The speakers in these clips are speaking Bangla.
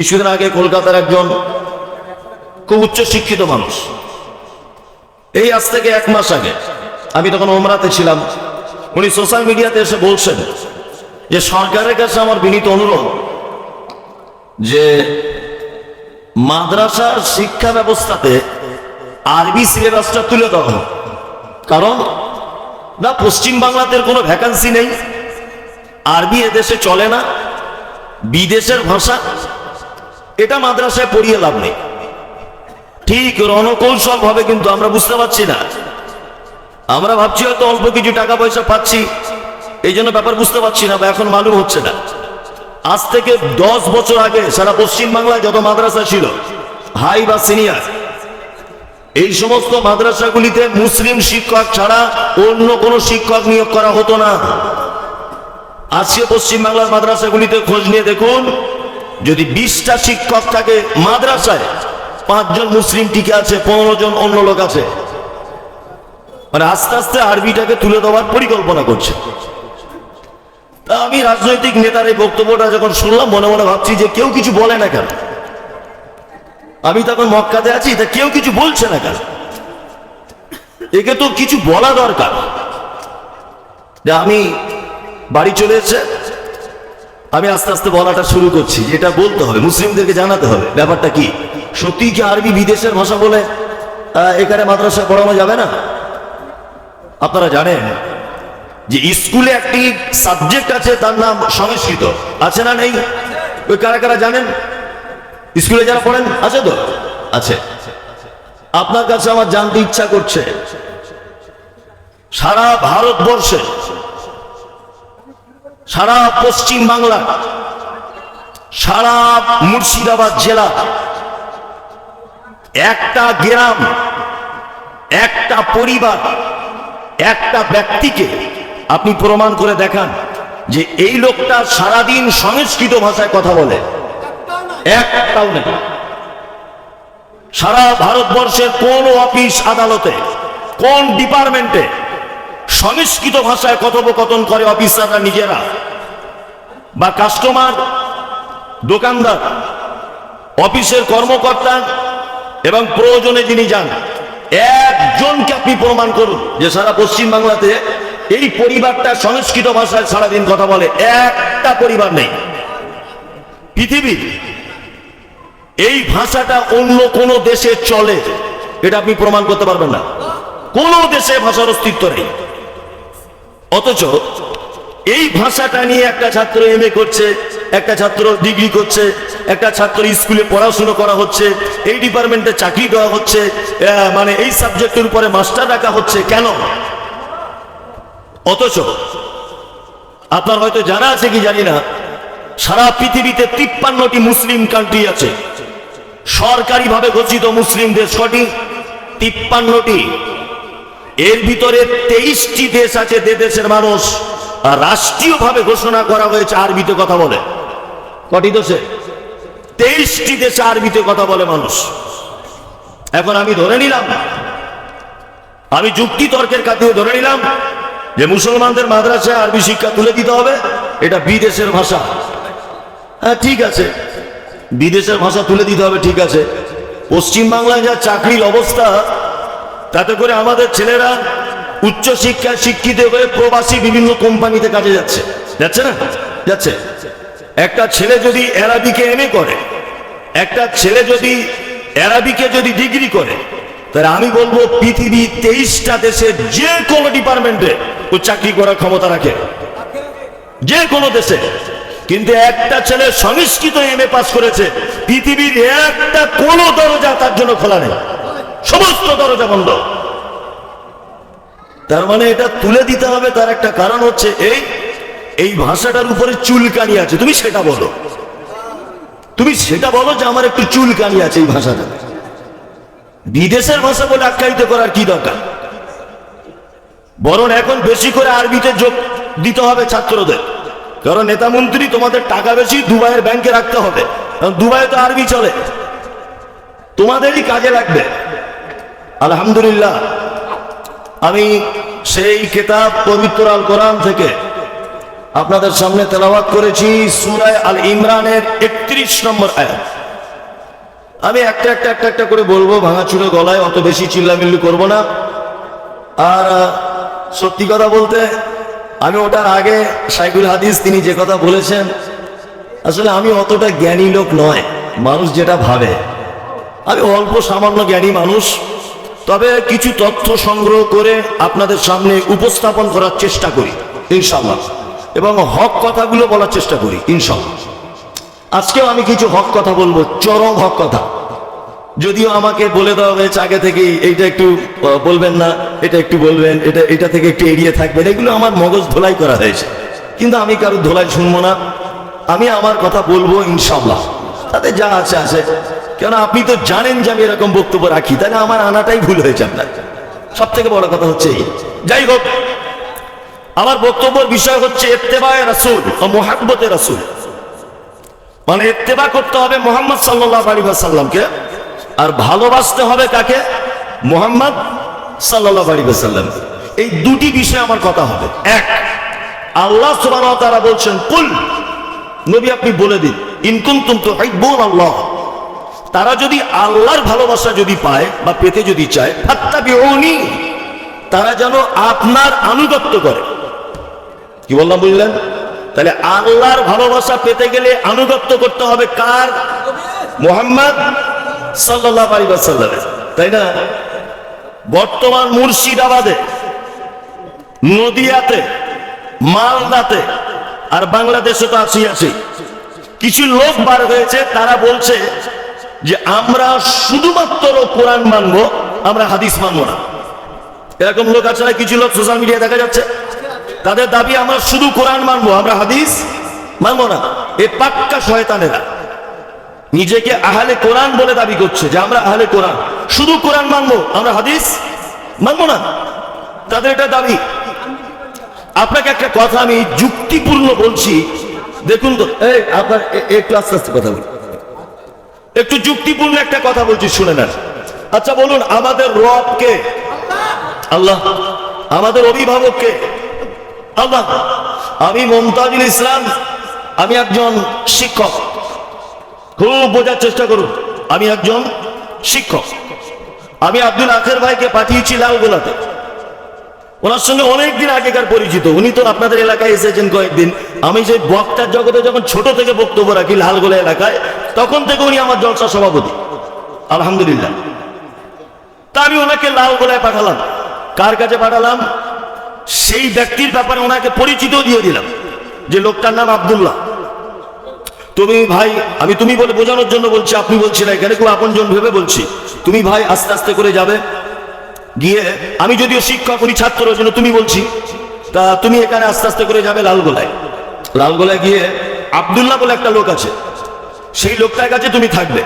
কিছুদিন আগে কলকাতার একজন খুব উচ্চ শিক্ষিত মানুষ। এই আজ থেকে এক মাস আগে আমি তখন ওমরাতে ছিলাম। উনি সোশ্যাল মিডিয়াতে এসে বলছেন যে, সরকারের কাছে আমার বিনীত অনুরোধ যে, মাদ্রাসার শিক্ষা ব্যবস্থাতে আরবি সিলেবাসটা তুলে দেওয়া। কারণ, না, পশ্চিম বাংলাতে কোনো ভ্যাকান্সি নেই। আরবি এদেশে চলে না। বিদেশের ভাষা এটা মাদ্রাসায় পড়িয়ে লাভ নেই। ঠিক রণকৌশল ভাবে কিন্তু আমরা বুঝতে পারছি না। আমরা ভাবছি হয়তো অল্প কিছু টাকা পয়সা পাচ্ছি, এই জন্য ব্যাপার বুঝতে পারছি না বা এখন মালুম হচ্ছে না। আজ থেকে দশ বছর আগে সারা পশ্চিম বাংলায় যত মাদ্রাসা ছিল, হাই বা সিনিয়র, এই সমস্ত মাদ্রাসাগুলিতে মুসলিম শিক্ষক ছাড়া অন্য কোনো শিক্ষক নিয়োগ করা হতো না। আজকে পশ্চিম বাংলার মাদ্রাসাগুলিতে খোঁজ নিয়ে দেখুন যদি বিশটা শিক্ষক থাকে মাদ্রাসায়, পাঁচজন মুসলিম টিকে আছে পনেরো জন অন্য লোক আছে। মানে আস্তে আস্তে আরবিটাকে তুলে দেওয়ার পরিকল্পনা করছে। তা আমি রাজনৈতিক নেতার এই বক্তব্যটা যখন শুনলাম, মনে মনে ভাবছি যে কেউ কিছু বলে না কেন? আমি তখন মক্কাতে আছি, তা কেউ কিছু বলছে না কেন? একে তো কিছু বলা দরকার। যে আমি বাড়ি চলে এসেছে আমি আস্তে আস্তে বলাটা শুরু করছি, এটা বলতে হবে, মুসলিমদেরকে জানাতে হবে। ব্যাপারটা কি? সত্যি কি আরবি বিদেশের ভাষা বলে এখানে মাদ্রাসা পড়ানো যাবে না? আপনারা জানেন যে স্কুলে একটি সাবজেক্ট আছে, তার নাম সংস্কৃত। আছে না নেই? ওই কারা কারা জানেন? স্কুলে যারা পড়েন, আছে তো? আছে। আপনার কাছে আমার জানতে ইচ্ছা করছে, সারা ভারতবর্ষে সারা পশ্চিম বাংলা, সারা মুর্শিদাবাদ জেলা, একটা গ্রাম, একটা পরিবার, একটা ব্যক্তিকে আপনি প্রমাণ করে দেখান যে এই লোকটা সারাদিন সংস্কৃত ভাষায় কথা বলে। একটাও নেই। সারা ভারতবর্ষের কোন অফিস আদালতে, কোন ডিপার্টমেন্টে সংস্কৃত ভাষায় কথোপকথন করে অফিসাররা নিজেরা। বা কাস্টমার দোকানদার, অফিসের কর্মকর্তা এবং প্রয়োজনে যিনি যান, একজনকে আপনি প্রমাণ করুন যে সারা পশ্চিম বাংলাতে এই পরিবারটা সংস্কৃত ভাষায় সারাদিন কথা বলে, একটা পরিবার নেই। পৃথিবীর এই ভাষাটা অন্য কোন দেশে চলে, এটা আপনি প্রমাণ করতে পারবেন না। কোন দেশে ভাষার অস্তিত্ব নেই। অথচ এই ভাষাটা নিয়ে একটা ছাত্র এম করছে, একটা ছাত্র ডিগ্রি করছে, একটা ছাত্র স্কুলে পড়াশুনো করা হচ্ছে, এই ডিপার্টমেন্টে চাকরি দেওয়া হচ্ছে মানে এই সাবজেক্টের উপরে মাস্টার রাখা হচ্ছে, কেন? অথচ আপনার হয়তো জানা আছে কি জানি না, সারা পৃথিবীতে তিপ্পান্নটি মুসলিম কান্ট্রি আছে। সরকারিভাবে ঘোষিত মুসলিম দেশ কটি তিপ্পান্নটি এর ভিতরে তেইশটি দেশ আছে, যে দেশের মানুষ রাষ্ট্রীয়ভাবে ঘোষণা করা হয়েছে, আরবিতে কথা বলে। কটি দেশে? তেইশটি দেশে আরবিতে কথা বলে মানুষ। এখন আমি ধরে নিলাম, আমি যুক্তি তর্কের কাছে ধরে নিলাম, যে মুসলমানদের মাদ্রাসায় আরবি শিক্ষা তুলে দিতে হবে, এটা বিদেশের ভাষা। হ্যাঁ ঠিক আছে। বিদেশের ভাষা তুলে দিতে হবে, ঠিক আছে। পশ্চিম বাংলায় যা চাকরির অবস্থা তাতে করে আমাদের ছেলেরা উচ্চ শিক্ষায় শিক্ষিত হয়ে প্রবাসী বিভিন্ন কোম্পানিতে কাজে যাচ্ছে। যাচ্ছে না? যাচ্ছে। একটা ছেলে যদি অ্যারাবিকে এমএ করে, একটা ছেলে যদি অ্যারাবিকে যদি ডিগ্রি করে, তাহলে আমি বলব পৃথিবী তেইশটা দেশে যে কোনো ডিপার্টমেন্টে ও চাকরি করার ক্ষমতা রাখে। যে কোনো দেশে। কিন্তু একটা ছেলে সংস্কৃত এম এ পাস করেছে, পৃথিবীর একটা কোনো দরজা তার জন্য খোলা নেই। সমস্ত দরজা বন্ধ। তার মানে এটা তুলে দিতে হবে, তার একটা কারণ হচ্ছে এই এই ভাষাটার উপরে চুলকানি আছে। তুমি সেটা বলো। তুমি সেটা বলো যে আমার একটু চুলকানি আছে এই ভাষাটা। বিদেশের ভাষা বলে আখ্যায়িত করার কি দরকার? বরং এখন বেশি করে আরবিতে যোগ দিতে হবে ছাত্রদের। কারণ নেতা মন্ত্রী, তোমাদের টাকা বেশি, দুবাইয়ের ব্যাংকে রাখতে হবে। কারণ দুবাইয়ে তো আরবি চলে। তোমাদেরই কাজে লাগবে। আলহামদুলিল্লাহ, আমি সেই কেতাব পবিত্র আল কোরআন থেকে আপনাদের সামনে তেলাওয়াত করেছি সুরায় আল ইমরানের একত্রিশ নম্বর আয়াত। আমি একটা একটা একটা একটা করে বলব, ভাঙাচুরো গলায় অত বেশি চিল্লামিল্লি করব না। আর সত্যি কথা বলতে, আমি ওটার আগে সাইকুল হাদিস তিনি যে কথা বলেছেন, আসলে আমি অতটা জ্ঞানী লোক নয়, মানুষ যেটা ভাবে। আমি অল্প সামান্য জ্ঞানী মানুষ তবে কিছু তথ্য সংগ্রহ করে আপনাদের সামনে উপস্থাপন করার চেষ্টা করি ইনশাল্লাহ এবং হক কথাগুলো বলার চেষ্টা করি ইনশাল্লাহ আজকেও আমি কিছু হক কথা বলব, চরম হক কথা। যদিও আমাকে বলে দেওয়া হয়েছে আগে থেকেই, এইটা একটু বলবেন না, এটা একটু বলবেন, এটা এটা থেকে একটু এড়িয়ে থাকবেন, এগুলো আমার মগজ ধোলাই করা হয়েছে। কিন্তু আমি কারও ধোলাই শুনব না, আমি আমার কথা বলব ইনশাল্লাহ তাতে যা আছে আছে। কেন আপনি তো জানেন যে আমি এরকম বক্তব্য রাখি, তাহলে আমার আনাটাই ভুল হয়েছে আপনার। সব থেকে বড় কথা হচ্ছে এই। যাই হোক, আমার বক্তব্যের বিষয় হচ্ছে এত্তেবায় রাসুল ও মোহাব্বতে রাসুল। মানে ইত্তেবা করতে হবে মোহাম্মদ সাল্লাহ আলী সাল্লামকে আর ভালোবাসতে হবে কাকে? মোহাম্মদ সাল্লাহ আলী সাল্লাম এই দুটি বিষয়ে আমার কথা হবে। এক, আল্লাহ সুবাহ তারা বলছেন, কুল নবী আপনি বলে দিন ইনকুম তুম তো আল্লাহ তারা যদি আল্লাহর ভালোবাসা যদি পায় বা পেতে যদি চায় তারা যেন আপনার আনুগত্য করে। কি বললাম বুঝলেন? তাহলে আল্লাহর ভালোবাসা পেতে গেলে আনুগত্য করতে হবে কার? মোহাম্মদ সাল্লাহ তাই না? বর্তমান মুর্শিদাবাদে, নদিয়াতে, মালদাতে আর বাংলাদেশে তো আছি আছি কিছু লোক বার হয়েছে, তারা বলছে যে আমরা শুধুমাত্র কোরআন মানবো, আমরা হাদিস মানবো না। এরকম লোক আছে না, কিছু লোক সোশ্যাল মিডিয়ায় দেখা যাচ্ছে, তাদের দাবি আমরা শুধু কোরআন মানবো, আমরা হাদিস মানবো না। এ পাক্কা শয়তানেরা। নিজেকে আহলে কোরআন বলে দাবি করছে যে আমরা আহলে কোরআন। শুধু কোরআন মানবো, আমরা হাদিস মানবো না। তাদের এটা দাবি। আপনাকে একটা কথা আমি যুক্তিপূর্ণ বলছি। দেখুন তো, এই আপনার একটু আস্তে আস্তে কথা বলুন। একটু যুক্তিপূর্ণ একটা কথা বলছি, শুনে নেন। আচ্ছা বলুন, আমাদের রবকে আল্লাহ। আমাদের অভিভাবককে আল্লাহ। আমি মমতাজুল ইসলাম, আমি একজন শিক্ষক। খুব বোঝার চেষ্টা করুন, আমি একজন শিক্ষক। আমি আব্দুল আখের ভাইকে পাঠিয়েছি লালগোলাতে। ওনার সঙ্গে অনেকদিন আগেকার পরিচিত। উনি তো আপনাদের এলাকায় এসেছেন কয়েকদিন। আমি যে বক্তার জগতে যখন ছোট থেকে বক্তব্য রাখি, লালগোলা এলাকায় তখন থেকে উনি আমার জলসা সভাপতি। আলহামদুলিল্লাহ। তা আমি ওনাকে লালগোলায় পাঠালাম। কার কাছে পাঠালাম? সেই ব্যক্তির ব্যাপারে ওনাকে পরিচিত দিয়ে দিলাম যে লোকটার নাম আবদুল্লাহ। তুমি ভাই, আমি তুমি বলে বোঝানোর জন্য বলছি, আপনি বলছি না, এখানে খুব আপনজন ভেবে বলছি। তুমি ভাই আস্তে আস্তে করে যাবে। গিয়ে আমি যদিও শিক্ষক, উনি ছাত্র জন্য তুমি বলছি। তা তুমি এখানে আস্তে আস্তে করে যাবে লালগোলায় লালগোলায় গিয়ে আব্দুল্লাহ বলে একটা লোক আছে। সেই লোকটার কাছে তুমি থাকবে।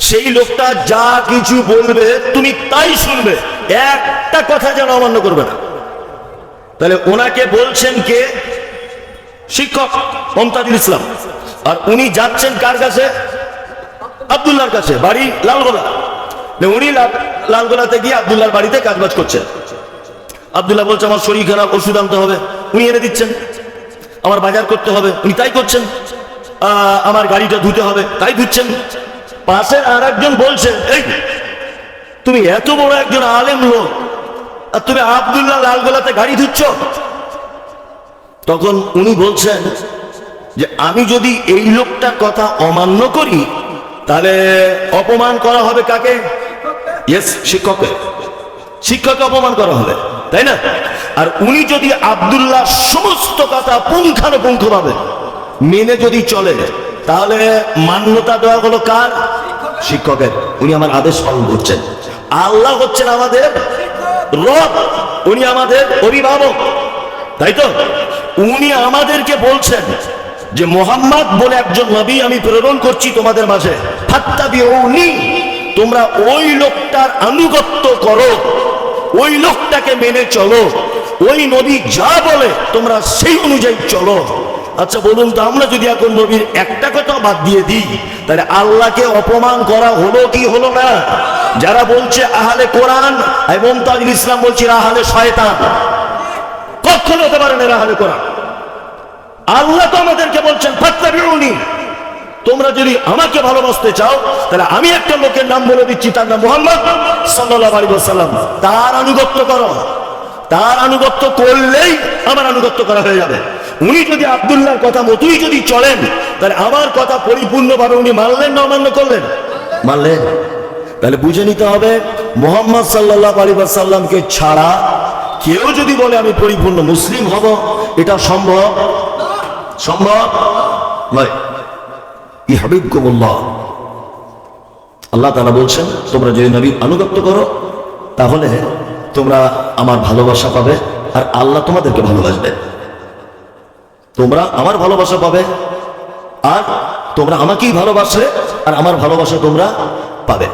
সেই লোকটা যা কিছু বলবে, তুমি তাই শুনবে। একটা কথা যেন অমান্য করবে না। তাহলে ওনাকে বলছেন কে? শিক্ষক মমতাজুল ইসলাম। আর উনি যাচ্ছেন কার কাছে? আব্দুল্লাহর কাছে, বাড়ি লালগোলা। উনি লাল- লালগোলাতে গিয়ে আব্দুল্লাহর বাড়িতে কাজবাজ করছেন। আব্দুল্লাহ বলছে, আমার শরীর খারাপ, ওষুধ আনতে হবে। উনি এনে দিচ্ছেন। আমার বাজার করতে হবে। উনি তাই করছেন। আমার গাড়িটা ধুতে হবে। তাই ধুচ্ছেন। পাশের আর একজন বলছেন এই, তুমি এত বড় একজন আলেম লোক, আর তুমি আব্দুল্লাহ লালগোলাতে গাড়ি ধুচ্ছ? তখন উনি বলছেন যে, আমি যদি এই লোকটার কথা অমান্য করি, তাহলে অপমান করা হবে কাকে? ইয়েস শিক্ষককে। শিক্ষককে অপমান করা হবে, তাই না? আর উনি যদি আব্দুল্লাহ সমস্ত কথা পুঙ্খানুপুঙ্খ ভাবে মেনে যদি চলে, তাহলে মান্যতা দেওয়া হলো কার? শিক্ষকের। উনি আমার আদেশ পালন করছেন। আল্লাহ হচ্ছেন আমাদের রব, উনি আমাদের অভিভাবক। তাই তো? উনি আমাদেরকে বলছেন যে, মোহাম্মদ বলে একজন নবী আমি প্রেরণ করছি তোমাদের মাঝে। হাত্তা দিয়ে উনি তোমরা ওই লোকটার আনুগত্য করো। ওই লোকটাকে মেনে চলো। ওই নবী যা বলে, তোমরা সেই অনুযায়ী চলো। আচ্ছা বলুন তো, আমরা যদি এখন নবীর একটা কথা বাদ দিয়ে দিই, তাহলে আল্লাহকে অপমান করা হলো কি হলো না? যারা বলছে আহলে কোরআন এবং তাজুল ইসলাম বলছে আহলে শয়তান, কখনো হতে পারে না আহলে কোরআন। আল্লাহ তো আমাদেরকে বলছেন, ফাত্তাবিউনি, তোমরা যদি আমাকে ভালোবাসতে চাও, তাহলে আমি একটা লোকের নাম বলে দিচ্ছি, তার নাম মোহাম্মদ সাল্লাল্লাহু আলাইহি ওয়াসাল্লাম। তার আনুগত্য করো। তার আনুগত্য করলেই আমার আনুগত্য করা হয়ে যাবে। উনি যদি আব্দুল্লাহর কথা মতোই যদি চলেন, তাহলে আমার কথা পরিপূর্ণভাবে উনি মানলেন না অমান্য করলেন? মানলেন। তাহলে বুঝে নিতে হবে, মোহাম্মদ সাল্লাহ আলী সাল্লামকে ছাড়া কেউ যদি বলে আমি পরিপূর্ণ মুসলিম হব, এটা সম্ভব? সম্ভব? নয়। ই হাবিবকুমুল্লাহ আল্লাহ তালা বলছেন, তোমরা যদি নবীর আনুগত্য করো, তাহলে তোমরা আমার ভালোবাসা পাবে আর আল্লাহ তোমাদেরকে ভালোবাসবে। তোমরা আমার ভালোবাসা পাবে আর তোমরা আমাকেই ভালোবাসলে আর আমার ভালোবাসা তোমরা পাবে।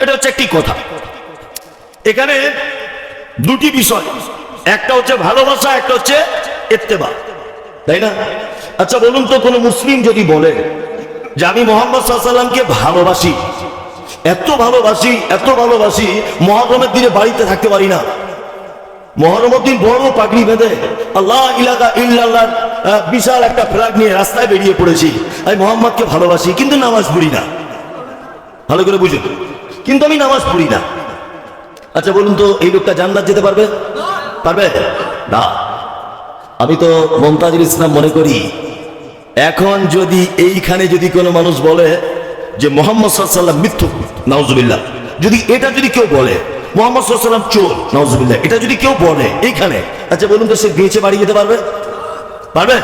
এটা হচ্ছে একটি কথা। এখানে দুটি বিষয়। একটা হচ্ছে ভালোবাসা একটা হচ্ছে এত্তেবা তাই না? আচ্ছা বলুন তো কোনো মুসলিম যদি বলে যে আমি মোহাম্মদ সাল্লামকে ভালোবাসি। এত ভালোবাসি এত ভালোবাসি মহারমের দিনে বাড়িতে থাকতে পারি না। মহরমের দিন বড় পাগড়ি বেঁধে আল্লাহ ইলাকা ইল্লাল্লাহ আহ, বিশাল একটা ফ্ল্যাগ নিয়ে রাস্তায় বেরিয়ে পড়েছি। আমি মোহাম্মদকে ভালোবাসি, কিন্তু নামাজ পড়ি না। ভালো করে বুঝুন। কিন্তু আমি নামাজ পড়ি না। আচ্ছা বলুন তো, এই লোকটা জান্নাত যেতে পারবে? পারবে? না। আমি তো মমতাজুল ইসলাম মনে করি, এখন যদি এইখানে যদি কোনো মানুষ বলে যে মোহাম্মদ সাল্লাম মৃত্যু নাউজুবিল্লাহ। যদি এটা যদি কেউ বলে, মোহাম্মদ সাল্লাম চোর, নাউজুবিল্লাহ। এটা যদি কেউ বলে এইখানে আচ্ছা বলুন তো, সে বেঁচে বাড়ি যেতে পারবে? পারবে?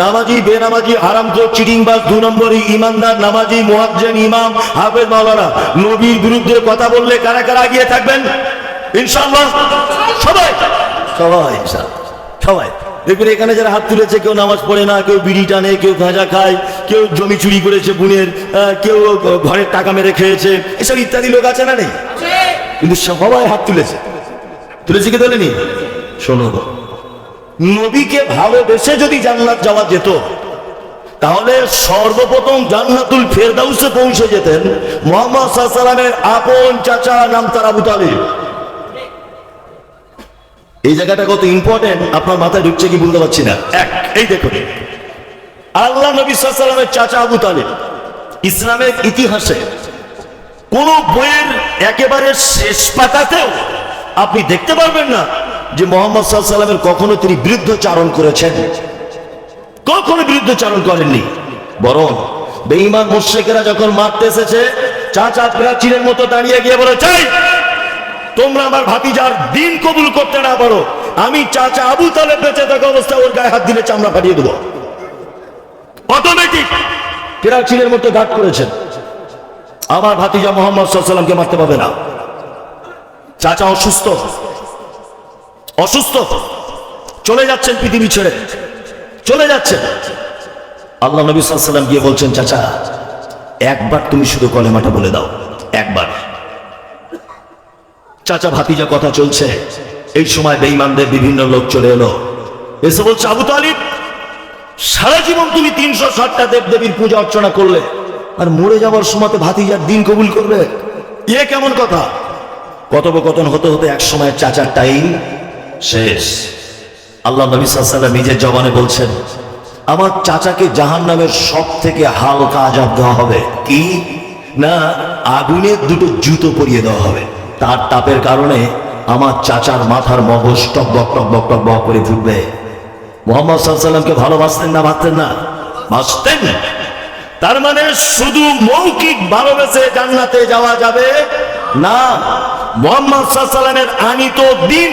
নামাজি বেনামাজি আরামখোর চিটিংবাজ দু নম্বরই ইমানদার নামাজি মুয়াজ্জেন ইমাম হাফেজ মাওলানা। নবীর বিরুদ্ধে কথা বললে কারা কারা গিয়ে থাকবেন? ইনশাআল্লাহ। সবাই। সবাই সবাই। দেখবেন এখানে যারা হাত তুলেছে কেউ নামাজ পড়ে না কেউ বিড়ি টানে কেউ গাঁজা খায় কেউ জমি চুরি করেছে বুনের কেউ ঘরের টাকা মেরে খেয়েছে এসব ইত্যাদি লোক আছে না নেই? কিন্তু সবাই হাত তুলেছে। তুলেছে কি তোলেনি? শোনো নবীকে ভালোবেসে যদি জান্নাত যাওয়া যেত, তাহলে সর্বপ্রথম জান্নাতুল ফেরদাউসে পৌঁছে যেতেন মোহাম্মদ সাল্লামের আপন চাচা নাম তার আবু তালিব। এই জায়গাটা কত ইম্পর্টেন্ট আপনার মাথায় ঢুকছে কি বুঝতে পারছি না। এক, এই দেখুন। আল্লাহ নবী সাল্লামের চাচা আবু তালিব ইসলামের ইতিহাসে কোন বইয়ের একেবারে শেষ পাতাতেও আপনি দেখতে পারবেন না যে মোহাম্মদ সাল্লামের কখনো তিনি বিরুদ্ধচারণ করেছেন। কখনো বিরুদ্ধচারণ করেননি। বরং বেঈমান মুশ্রিকেরা যখন মারতে এসেছে, চাচা প্রাচীরের মতো দাঁড়িয়ে গিয়ে বলে, চাই, তোমরা আমার ভাতিজার দিন কবুল করতে না পারো। আমি চাচা আবু তালেব বেঁচে থাকা অবস্থা ওর গায়ে হাত দিলে চামড়া ফাটিয়ে দেবো। অটোমেটিক প্রাচীরের মতো ঘাট করেছেন। আমার ভাতিজা মোহাম্মদ সাল্লামকে মারতে পারবে না। চাচা অসুস্থ। অসুস্থ। চলে যাচ্ছেন পৃথিবী ছেড়ে। চলে যাচ্ছেন। আল্লাহ নবী সাল্লাম গিয়ে বলছেন, চাচা, একবার তুমি শুধু কলেমাটা বলে দাও। একবার। চাচা ভাতিজা কথা চলছে। এই সময় বেঈমানদের বিভিন্ন লোক চলে এলো। এসে বলছে, আবু তালিব, সারা জীবন তুমি তিনশো ষাটটা দেব দেবীর পূজা অর্চনা করলে আর মরে যাওয়ার সময় ভাতিজার দিন কবুল করবে? এ কেমন কথা? কথোপকথন হতে হতে এক সময় চাচার টাইম শেষ। আল্লাহ নবী সাল্লাম নিজের জবানে বলছেন, আমার চাচাকে জাহান নামের সব থেকে হালকা আজাব দেওয়া হবে। কি? না আগুনের দুটো জুতো পরিয়ে দেওয়া হবে। তার তাপের কারণে আমার চাচার মাথার মগজ টকবক টকবক টকবক করে ফুটবে। মোহাম্মদ সাল্লামকে ভালোবাসতেন না, ভাবতেন না? বাসতেন তার মানে শুধু মৌখিক ভালোবেসে জান্নাতে যাওয়া যাবে না, মোহাম্মদ সাল্লামের আনিত দিন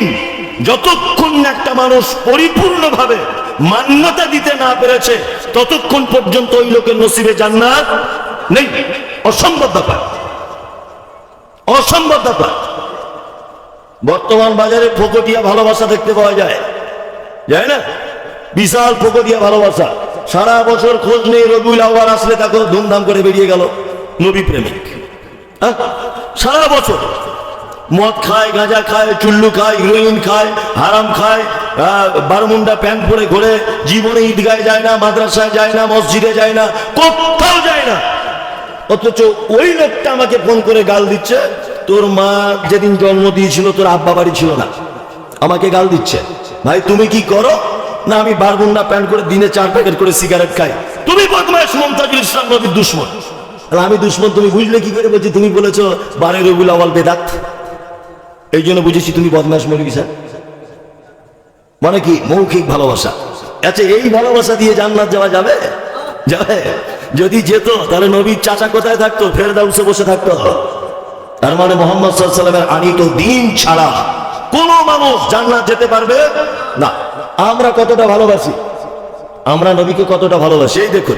যতক্ষণ একটা মানুষ পরিপূর্ণভাবে মান্যতা দিতে না পেরেছে, ততক্ষণ পর্যন্ত ওই লোকের নসিবে জান্নাত নেই। অসম্ভব ব্যাপার। অসম্ভব ব্যাপার। বর্তমান বাজারে ফকটিয়া ভালোবাসা দেখতে পাওয়া যায়। যায় না? বিশাল ফকটিয়া ভালোবাসা। সারা বছর খোঁজ নেই রবিউল আওয়ার আসলে তাকে ধুমধাম করে বেরিয়ে গেল নবী প্রেমিক। হ্যাঁ? সারা বছর। মদ খায়, গাঁজা খায়, চুল্লু খায় হিরোইন খায়, হারাম খায় বারমুন্ডা প্যান্ট পরে ঘোরে, জীবনে ঈদগায় যায় না, মাদ্রাসায় যায় না, মসজিদে যায় না, কোথাও যায় না। অথচ ওই লোকটা আমাকে ফোন করে গাল দিচ্ছে, তোর মা যেদিন জন্ম দিয়েছিল, তোর আব্বা বাড়ি ছিল না। আমাকে গাল দিচ্ছে, ভাই, তুমি কি করো? না, আমি বারমুন্ডা প্যান্ট করে দিনে চার প্যাকেট করে সিগারেট খাই। তুমি ইসলাম, নবীর দুশ্মন। আমি দুশ্মন, তুমি বুঝলে কি করে বলছি? তুমি বলেছ, বারে রবিউল আওয়াল বেদাত। এই জন্য বুঝেছি তুমি বদমাইশ মৌলবী স্যার। মানে কি, মৌখিক ভালোবাসা। আচ্ছা এই ভালোবাসা দিয়ে জান্নাত যাওয়া যাবে? যাবে? যদি যেত, তাহলে নবীর চাচা কোথায় থাকতো? ফের ফেরদাউসে বসে থাকতো। তার মানে মোহাম্মদ সাল্লামের আনিত দিন ছাড়া কোন মানুষ জান্নাত যেতে পারবে? না। আমরা কতটা ভালোবাসি? আমরা নবীকে কতটা ভালোবাসি? এই দেখুন।